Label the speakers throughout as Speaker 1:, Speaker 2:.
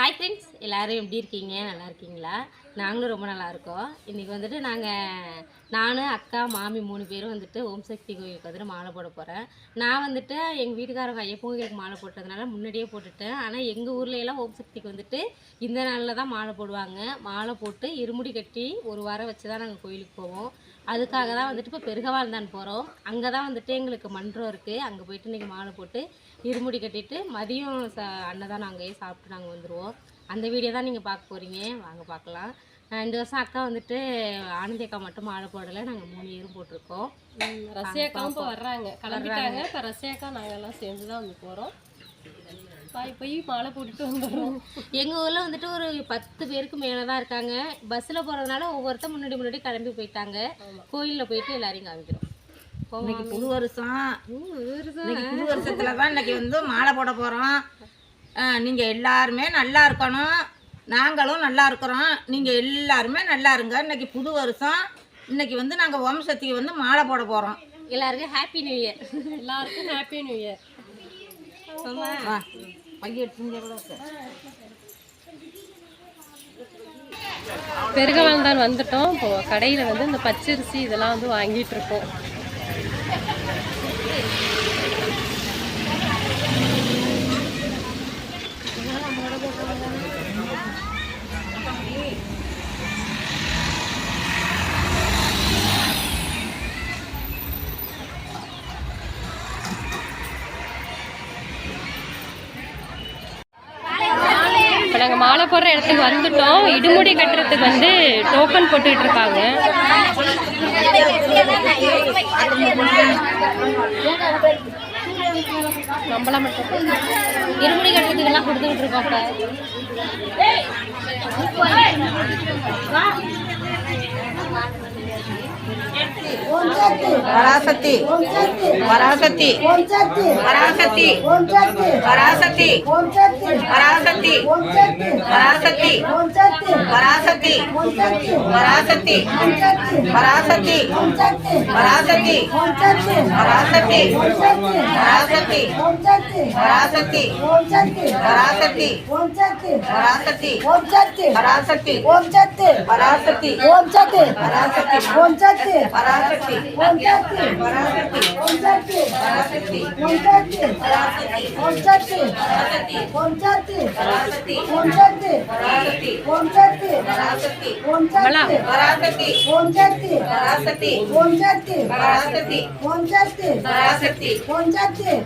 Speaker 1: hi friends எல்லோரும் எப்படி இருக்கீங்க நல்லா இருக்கீங்களா நாங்களும் ரொம்ப நல்லா இருக்கோம் இன்றைக்கி வந்துட்டு நாங்கள் நான் அக்கா மாமி மூணு பேரும் வந்துட்டு ஓம் சக்தி கோயிலுக்கு வந்துட்டு மாலை போட போகிறேன் நான் வந்துட்டு எங்கள் வீட்டுக்காரங்க ஐயப்பன் கோயிலுக்கு மாலை போட்டதுனால முன்னாடியே போட்டுட்டேன் ஆனால் எங்கள் ஊரில் எல்லாம் ஓம் சக்திக்கு வந்துட்டு இந்த நாளில் தான் மாலை போடுவாங்க மாலை போட்டு இருமுடி கட்டி ஒரு வாரம் வச்சு தான் நாங்கள் கோயிலுக்கு போவோம் அதுக்காக தான் வந்துட்டு இப்போ தான் போகிறோம் அங்கே தான் வந்துட்டு எங்களுக்கு மன்றம் இருக்குது அங்கே போயிட்டு இன்றைக்கி மாலை போட்டு இருமுடி கட்டிட்டு மதியம் ச அன்னதானம் அங்கேயே சாப்பிட்டு நாங்கள் வந்துடுவோம் அந்த வீடியோ தான் நீங்கள் பார்க்க போகிறீங்க வாங்க பார்க்கலாம் இந்த வருஷம் அக்கா வந்துட்டு ஆனந்தி அக்கா மட்டும் மாலை போடலை நாங்கள் மூணு இயரும்
Speaker 2: போட்டிருக்கோம் ரசியாக்காவும் இப்போ வர்றாங்க கிளம்பிட்டாங்க இப்போ ரசியாக்கா நாங்கள் எல்லாம் சேர்ந்து தான் வந்து போகிறோம் பாய் போய் மாலை போட்டுட்டு
Speaker 1: எங்கள் ஊரில் வந்துட்டு ஒரு பத்து பேருக்கு மேலே தான் இருக்காங்க பஸ்ஸில் போகிறதுனால ஒவ்வொருத்தர் முன்னாடி முன்னாடி கிளம்பி போயிட்டாங்க கோயிலில் போயிட்டு எல்லாரையும் காமிக்கிறோம்
Speaker 3: புது வருஷம் புது வருஷத்துல தான் இன்னைக்கு வந்து மாலை போட போகிறோம் நீங்கள் எல்லாருமே நல்லா இருக்கணும் நாங்களும் நல்லா இருக்கிறோம் நீங்கள் எல்லாருமே நல்லா இருங்க இன்னைக்கு புது வருஷம் இன்னைக்கு வந்து நாங்கள் வம்சத்துக்கு வந்து மாலை போட போகிறோம்
Speaker 2: எல்லாருக்கும் ஹாப்பி நியூ இயர் எல்லாருக்கும் ஹாப்பி நியூ இயர் ஆமாம்
Speaker 1: பெருக வந்துட்டோம் இப்போ கடையில் வந்து இந்த பச்சரிசி இதெல்லாம் வந்து வாங்கிட்டு இருக்கோம் மாலை போடுற இடத்துக்கு வந்துட்டோம் இடுமுடி கட்டுறதுக்கு வந்து டோக்கன் போட்டுக்கிட்டு இருக்காங்க நம்மளா மட்டும் இருமுடி கட்டுறதுக்கு எல்லாம் கொடுத்துக்கிட்டு இருக்கோம் वरासती वरासती वरासती वरासती वरासती वरासती वरासती वरासती वरासती वरासती वरासती वरासती वरासती वरासती वरासती वरासती वरासती পঞ্চায়েতে পঞ্চায়েতে পঞ্চায়েতে পঞ্চায়েতে পঞ্চায়েতে পঞ্চায়েতে পঞ্চায়েতে পঞ্চায়েতে पराशक्ति बला पराशक्ति ओंचत्ति पराशक्ति ओंचत्ति पराशक्ति ओंचत्ति पराशक्ति ओंचत्ति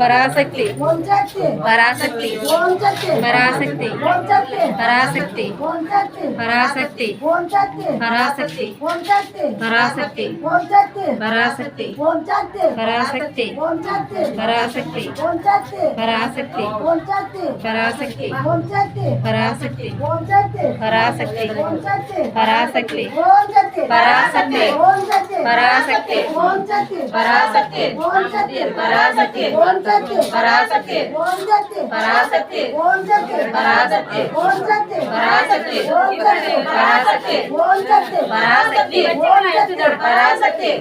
Speaker 1: पराशक्ति ओंचत्ति पराशक्ति ओंचत्ति पराशक्ति ओंचत्ति पराशक्ति ओंचत्ति पराशक्ति ओंचत्ति पराशक्ति ओंचत्ति पराशक्ति ओंचत्ति पराशक्ति ओंचत्ति पराशक्ति ओंचत्ति पराशक्ति ओंचत्ति पराशक्ति ओंचत्ति पराशक्ति ओंचत्ति पराशक्ति ओंचत्ति पराशक्ति ओंचत्ति फरा सकते फरा सकते फरा सकते फरा सकते फरा सकते फरा सकते फरा सकते फरा सकते फरा सकते फरा सकते फरा सकते फरा सकते फरा सकते फरा सकते ओम सत्य फरा सकते ओम सत्य फरा सकते ओम सत्य फरा सकते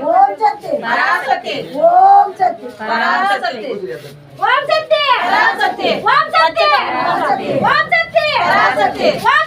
Speaker 1: ओम सत्य फरा सकते ओम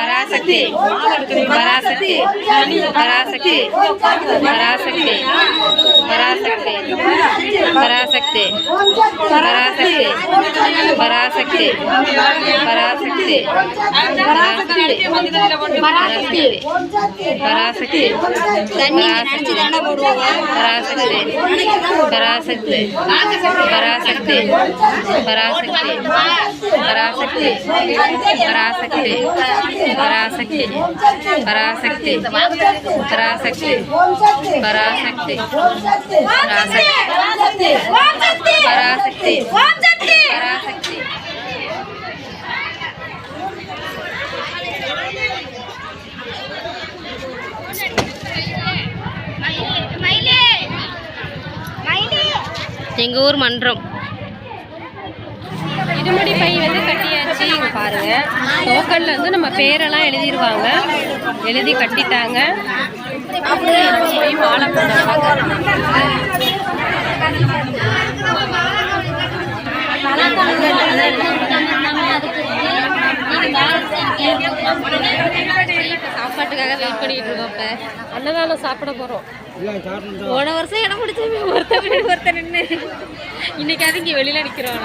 Speaker 1: Parashakti Parashakti Parashakti Parashakti Parashakti Parashakti Parashakti Parashakti Parashakti Parashakti Parashakti Parashakti Parashakti Parashakti Parashakti Parashakti Parashakti Parashakti Parasakti Parasakti Parasakti Parasakti Parasakti Parasakti Parasakti Parasakti Parasakti Parasakti Parasakti Parasakti Parasakti Parasakti Parasakti வச்சு இங்கே பாருங்கள் டோக்கனில் வந்து நம்ம பேரெல்லாம் எழுதிருவாங்க எழுதி கட்டிட்டாங்க சாப்பாட்டுக்காக வெயிட் பண்ணிட்டு இருக்கோம் அன்னதானம் சாப்பிட போகிறோம் போன வருஷம் இடம் பிடிச்சி ஒருத்தர் ஒருத்தர் நின்று இன்னைக்காவது இங்கே வெளியில் நிக்கிறோம்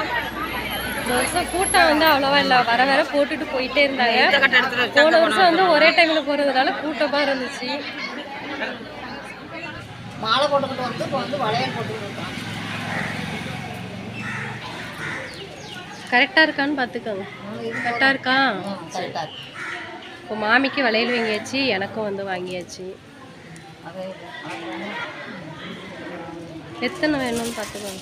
Speaker 1: வருஷம் கூட்டம் வந்து அவ்வளோவா இல்லை வர வர போட்டுட்டு போயிட்டே இருந்தாங்க போன வருஷம் வந்து ஒரே டைமில் போகிறதுனால கூட்டமாக இருந்துச்சு மாலை போட்டுக்கிட்டு வந்து வந்து வளையல் போட்டுக்கிட்டு கரெக்டாக இருக்கான்னு பார்த்துக்கோங்க கரெக்டாக இருக்கா இப்போ மாமிக்கு வளையல் வாங்கியாச்சு எனக்கும் வந்து வாங்கியாச்சு எத்தனை வேணும்னு பார்த்துக்கோங்க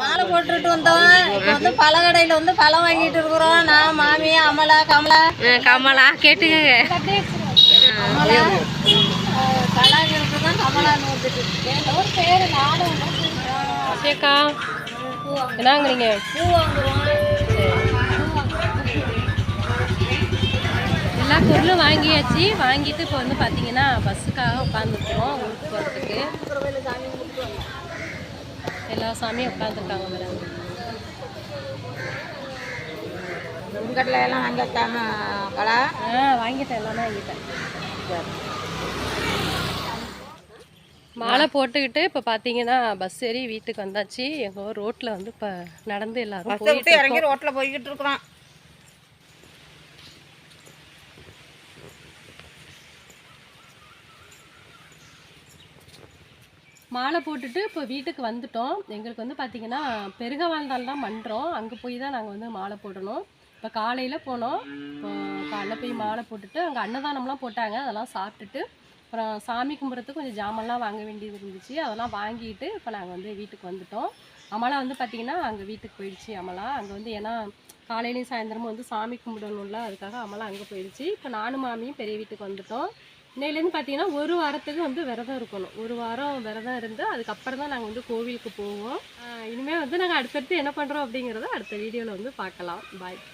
Speaker 1: மாலை போட்டுட்டு வந்தோம் வந்து பழ வந்து பழம் வாங்கிட்டு இருக்கிறோம் நான் மாமி அமலா கமலா கமலா கேட்டுங்க கமலா கேக்கா எல்லா பொருளும் வாங்கியாச்சு வாங்கிட்டு இப்போ வந்து பார்த்தீங்கன்னா பஸ்ஸுக்காக உட்காந்துருக்கோம் ஊருக்கு போகிறதுக்கு எல்லா சாமியும் உட்காந்துருக்காங்க மேடம் உங்கள்கிட்ட எல்லாம் வாங்கிட்டாங்க கலா ஆ வாங்கிட்டேன் எல்லாமே வாங்கிட்டேன் மாலை போட்டுக்கிட்டு இப்போ பார்த்தீங்கன்னா பஸ் ஏறி வீட்டுக்கு வந்தாச்சு எங்கள் ரோட்டில் வந்து இப்போ நடந்து எல்லாரும் போயிட்டு இறங்கி ரோட்டில் போய்கிட்டு இருக்கிறோம் மாலை போட்டுட்டு இப்போ வீட்டுக்கு வந்துட்டோம் எங்களுக்கு வந்து பார்த்திங்கன்னா பெருக வாழ்ந்தால் தான் பண்ணுறோம் அங்கே போய் தான் நாங்கள் வந்து மாலை போடணும் இப்போ காலையில் போனோம் காலைல போய் மாலை போட்டுட்டு அங்கே அன்னதானம்லாம் போட்டாங்க அதெல்லாம் சாப்பிட்டுட்டு அப்புறம் சாமி கும்பிட்றதுக்கு கொஞ்சம் ஜாமான்லாம் வாங்க வேண்டியது இருந்துச்சு அதெல்லாம் வாங்கிட்டு இப்போ நாங்கள் வந்து வீட்டுக்கு வந்துட்டோம் அமலா வந்து பார்த்திங்கன்னா அங்கே வீட்டுக்கு போயிடுச்சு அமலா அங்கே வந்து ஏன்னா காலையிலையும் சாயந்தரமும் வந்து சாமி கும்பிடணும்ல அதுக்காக அமலா அங்கே போயிடுச்சு இப்போ நானும் மாமியும் பெரிய வீட்டுக்கு வந்துட்டோம் இன்னையிலேருந்து பார்த்தீங்கன்னா ஒரு வாரத்துக்கு வந்து விரதம் இருக்கணும் ஒரு வாரம் விரதம் இருந்து அதுக்கப்புறம் தான் நாங்கள் வந்து கோவிலுக்கு போவோம் இனிமேல் வந்து நாங்கள் அடுத்தடுத்து என்ன பண்ணுறோம் அப்படிங்கிறத அடுத்த வீடியோவில் வந்து பார்க்கலாம் பாய்